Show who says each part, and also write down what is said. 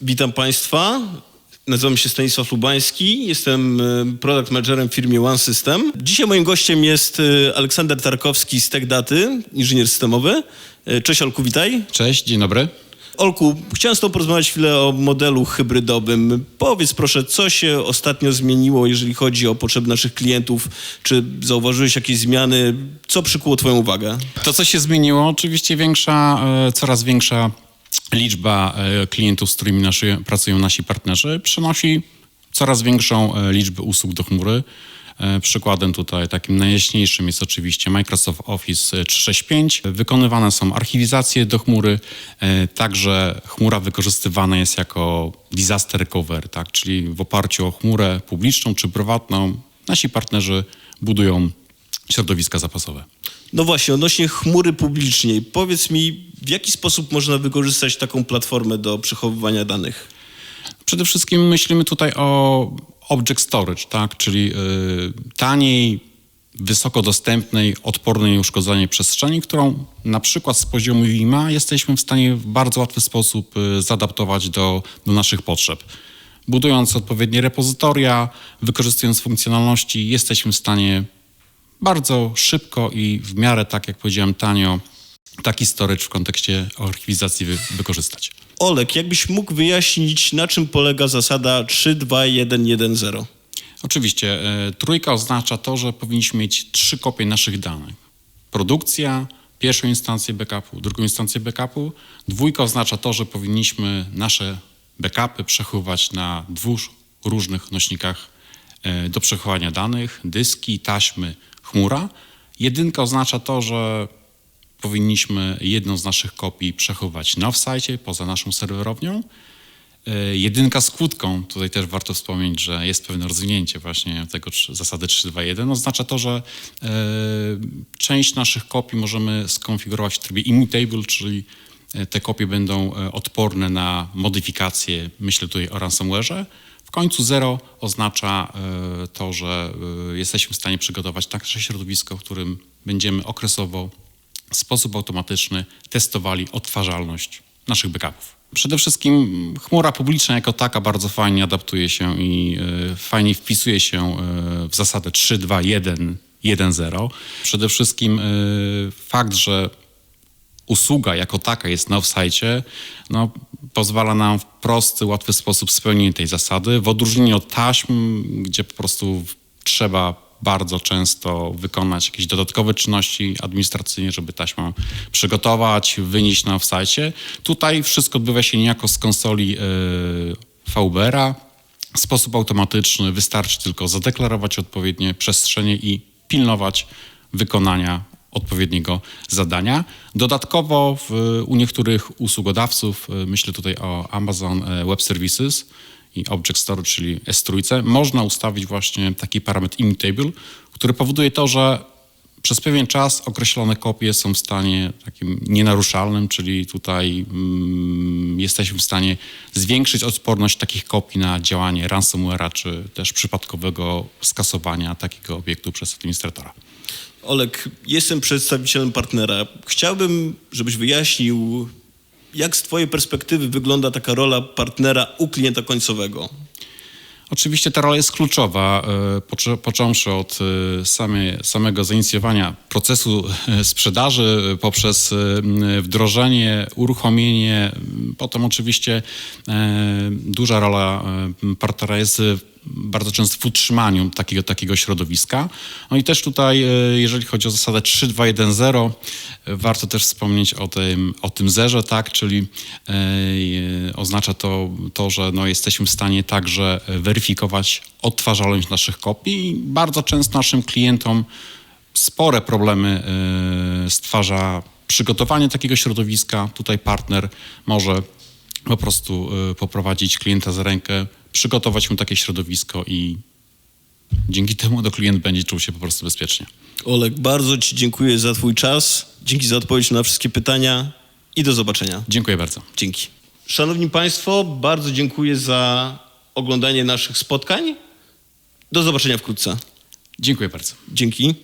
Speaker 1: Witam Państwa. Nazywam się Stanisław Lubański, jestem e, product managerem w firmie One System. Dzisiaj moim gościem jest e, Aleksander Tarkowski z TechDaty, inżynier systemowy. E, Cześć Olku, witaj.
Speaker 2: Cześć, dzień dobry.
Speaker 1: Olku, chciałem z Tobą porozmawiać chwilę o modelu hybrydowym. Powiedz proszę, co się ostatnio zmieniło, jeżeli chodzi o potrzeby naszych klientów? Czy zauważyłeś jakieś zmiany? Co przykuło Twoją uwagę?
Speaker 2: To, co się zmieniło, oczywiście większa, e, coraz większa liczba e, klientów, z którymi pracują nasi partnerzy, przynosi coraz większą e, liczbę usług do chmury. E, Przykładem tutaj takim najjaśniejszym jest oczywiście Microsoft Office 365. Wykonywane są archiwizacje do chmury, e, także chmura wykorzystywana jest jako disaster recovery, tak? czyli w oparciu o chmurę publiczną czy prywatną nasi partnerzy budują środowiska zapasowe.
Speaker 1: No właśnie, odnośnie chmury publicznej. Powiedz mi, w jaki sposób można wykorzystać taką platformę do przechowywania danych?
Speaker 2: Przede wszystkim myślimy tutaj o object storage, tak? czyli y, taniej, wysoko dostępnej, odpornej na uszkodzenie przestrzeni, którą na przykład z poziomu WIMA jesteśmy w stanie w bardzo łatwy sposób y, zaadaptować do, do naszych potrzeb. Budując odpowiednie repozytoria, wykorzystując funkcjonalności, jesteśmy w stanie bardzo szybko i w miarę, tak jak powiedziałem, tanio taki storage w kontekście archiwizacji wy, wykorzystać.
Speaker 1: Olek, jakbyś mógł wyjaśnić, na czym polega zasada 32110?
Speaker 2: Oczywiście, e, trójka oznacza to, że powinniśmy mieć trzy kopie naszych danych. Produkcja, pierwszą instancję backupu, drugą instancję backupu. Dwójka oznacza to, że powinniśmy nasze backupy przechowywać na dwóch różnych nośnikach e, do przechowania danych, dyski, taśmy, chmura. Jedynka oznacza to, że powinniśmy jedną z naszych kopii przechowywać na offsite, poza naszą serwerownią. E, Jedynka z kłódką, tutaj też warto wspomnieć, że jest pewne rozwinięcie właśnie tego zasady 3.2.1, oznacza to, że e, część naszych kopii możemy skonfigurować w trybie immutable, czyli e, te kopie będą odporne na modyfikacje, myślę tutaj o ransomware'ze. W końcu zero oznacza to, że jesteśmy w stanie przygotować takie środowisko, w którym będziemy okresowo w sposób automatyczny testowali odtwarzalność naszych backupów. Przede wszystkim chmura publiczna jako taka bardzo fajnie adaptuje się i e, fajnie wpisuje się e, w zasadę 3, 2, 1, 1, 0. Przede wszystkim e, fakt, że usługa jako taka jest na offsite, no, pozwala nam w prosty, łatwy sposób spełnienie tej zasady. W odróżnieniu od taśm, gdzie po prostu trzeba bardzo często wykonać jakieś dodatkowe czynności administracyjne, żeby taśmę przygotować, wynieść na offsite. Tutaj wszystko odbywa się niejako z konsoli yy, VBR-a. W sposób automatyczny wystarczy tylko zadeklarować odpowiednie przestrzenie i pilnować wykonania odpowiedniego zadania. Dodatkowo w, u niektórych usługodawców, y, myślę tutaj o Amazon y, Web Services i Object Store, czyli S3, można ustawić właśnie taki parametr immutable, który powoduje to, że przez pewien czas określone kopie są w stanie takim nienaruszalnym, czyli tutaj mm, jesteśmy w stanie zwiększyć odporność takich kopii na działanie ransomware'a, czy też przypadkowego skasowania takiego obiektu przez administratora.
Speaker 1: Olek, jestem przedstawicielem partnera. Chciałbym, żebyś wyjaśnił, jak z Twojej perspektywy wygląda taka rola partnera u klienta końcowego.
Speaker 2: Oczywiście ta rola jest kluczowa, e, począwszy od e, same, samego zainicjowania procesu e, sprzedaży poprzez wdrożenie, uruchomienie. Potem oczywiście duża rola partnera jest e, bardzo często w utrzymaniu takiego, takiego środowiska. No i też tutaj, e, jeżeli chodzi o zasadę 3.2.1.0, e, warto też wspomnieć o tym, o tym zerze, tak, czyli e, oznacza to, to że no, jesteśmy w stanie także weryfikować odtwarzalność naszych kopii i bardzo często naszym klientom spore problemy stwarza przygotowanie takiego środowiska. Tutaj partner może po prostu poprowadzić klienta za rękę, przygotować mu takie środowisko i dzięki temu no, klient będzie czuł się po prostu bezpiecznie.
Speaker 1: Olek, bardzo Ci dziękuję za Twój czas. Dzięki za odpowiedź na wszystkie pytania i do zobaczenia.
Speaker 2: Dziękuję bardzo.
Speaker 1: Dzięki. Szanowni Państwo, bardzo dziękuję za oglądanie naszych spotkań. Do zobaczenia wkrótce.
Speaker 2: Dziękuję bardzo.
Speaker 1: Dzięki.